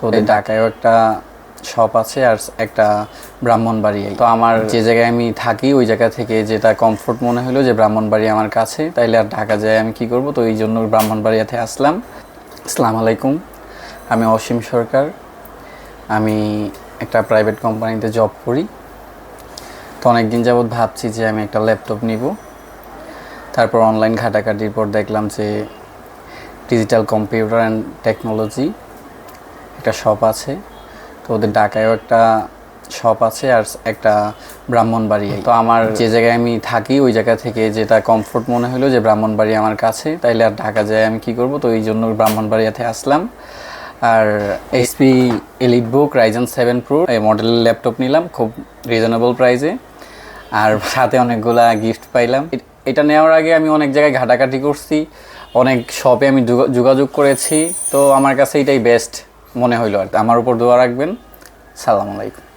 তো ওদের ঢাকায়ও একটা শপ আছে আর একটা ব্রাহ্মণবাড়িয়ায়। তো আমার যে জায়গায় আমি থাকি ওই জায়গা থেকে যেটা কমফোর্ট মনে হলো যে ব্রাহ্মণবাড়ি আমার কাছে তাইলে আর ঢাকা যায় আমি কি করব? তো এই জন্য ব্রাহ্মণবাড়িয়াতে আসলাম। আসসালামু আলাইকুম। আমি অসীম সরকার। আমি একটা প্রাইভেট কোম্পানিতে জব করি। তো অনেক দিন যাবৎ ভাবছি যে আমি একটা ল্যাপটপ নিব। তারপর অনলাইন ঘাটাঘাটির পর দেখলাম যে ডিজিটাল কম্পিউটার অ্যান্ড টেকনোলজি একটা শপ আছে। তো ওদের ঢাকায়ও একটা শপ আছে আর একটা ব্রাহ্মণবাড়িয়ায় তো আমার যে জায়গায় আমি থাকি ওই জায়গা থেকে যেটা কমফোর্ট মনে হলো যে ব্রাহ্মণবাড়ি আমার কাছে। তাইলে আর ঢাকা যায় আমি কি করব? তো এই জন্য ব্রাহ্মণবাড়িয়াতে আসলাম। আর HP EliteBook Ryzen seven pro এই মডেলের ল্যাপটপ নিলাম খুব রিজনেবল প্রাইসে আর সাথে অনেকগুলা গিফট পাইলাম। এটা নেওয়ার আগে আমি অনেক জায়গায় ঘাটাঘাটি করছি। অনেক শপে আমি যোগা- যোগাযোগ করেছি। তো আমার কাছে এটাই বেস্ট মনে হইল আর আমার উপর দোয়া রাখবেন। সালাম আলাইকুম।